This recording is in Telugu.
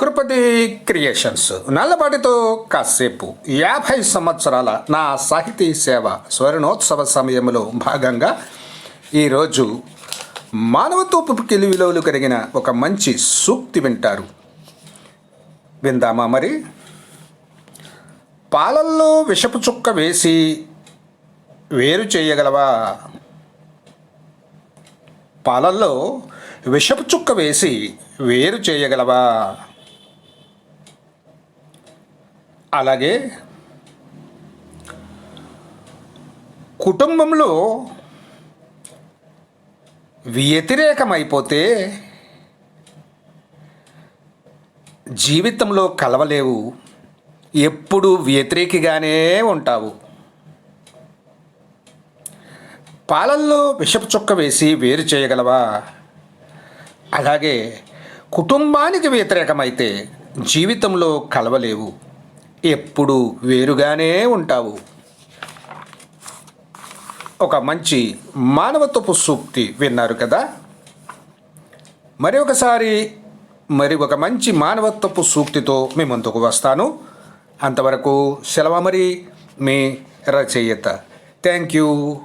కృపతి క్రియేషన్స్. నల్లబాటితో కాసేపు. యాభై సంవత్సరాల నా సాహితీ సేవ స్వర్ణోత్సవ సమయంలో భాగంగా ఈరోజు మానవత్వపు విలువలు కలిగిన ఒక మంచి సూక్తి వింటారు. విందామా మరి? పాలల్లో విషపు చుక్క వేసి వేరు చేయగలవా? పాలల్లో విషపు చుక్క వేసి వేరు చేయగలవా? అలాగే కుటుంబంలో వ్యతిరేకమైపోతే జీవితంలో కలవలేవు. ఎప్పుడు వ్యతిరేకిగానే ఉంటావు. పాలల్లో విషపు చుక్క వేసి వేరు చేయగలవా? అలాగే కుటుంబానికి వ్యతిరేకమైతే జీవితంలో కలవలేవు. ఎప్పుడు వేరుగానే ఉంటావు. ఒక మంచి మానవత్వపు సూక్తి విన్నారు కదా? మరి ఒకసారి మరి ఒక మంచి మానవత్వపు సూక్తితో మీ ముందుకు వస్తాను. అంతవరకు సెలవు మరి మీ రచయిత. Thank you.